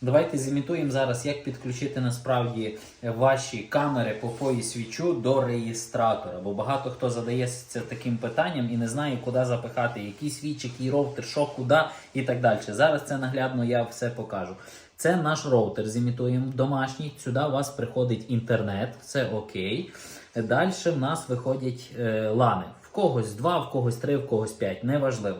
Давайте зімітуємо зараз, як підключити насправді ваші камери по POI свічу до реєстратора. Бо багато хто задається таким питанням і не знає, куди запихати, який свіч, який роутер, що, куди і так далі. Зараз це наглядно я все покажу. Це наш роутер, зімітуємо домашній. Сюди у вас приходить інтернет, це окей. Далі в нас виходять е, лани. В когось два, в когось три, в когось п'ять, неважливо.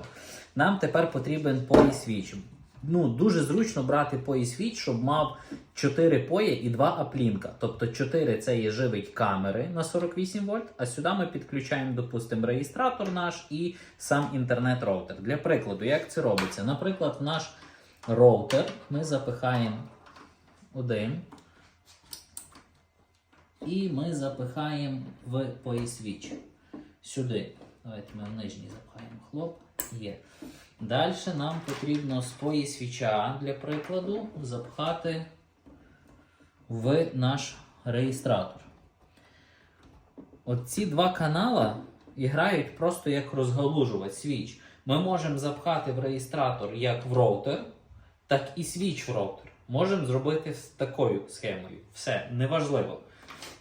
Нам тепер потрібен POI свіч. Ну, дуже зручно брати POI свіч, щоб мав 4 пої і 2 аплінка. Тобто 4 це є живить камери на 48 вольт, а сюди ми підключаємо, допустимо, реєстратор наш і сам інтернет-роутер. Для прикладу, як це робиться? Наприклад, в наш роутер ми запихаємо один. І ми запихаємо в POI свіч. Сюди. Давайте ми в нижній запхаємо хлоп. Є. Далі нам потрібно POI свіча, для прикладу, запхати в наш реєстратор. Оці два канала грають просто як розгалужувач свіч. Ми можемо запхати в реєстратор як в роутер, так і свіч в роутер. Можемо зробити з такою схемою. Все, неважливо.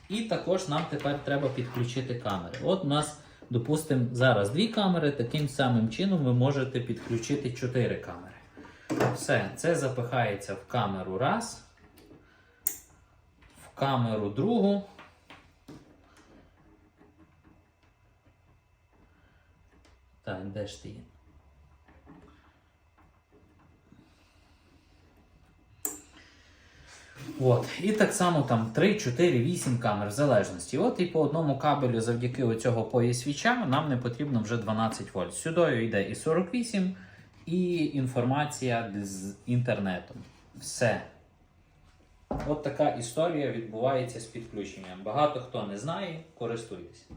І також нам тепер треба підключити камери. От у нас, допустимо, зараз дві камери, таким самим чином ви можете підключити чотири камери. Все, це запихається в камеру раз, в камеру другу. Так, де ж ти є? От. І так само там 3, 4, 8 камер в залежності. От і по одному кабелю завдяки оцього поясвіча нам не потрібно вже 12 вольт. Сюди йде і 48, і інформація з інтернетом. Все. От така історія відбувається з підключенням. Багато хто не знає, користуйтесь.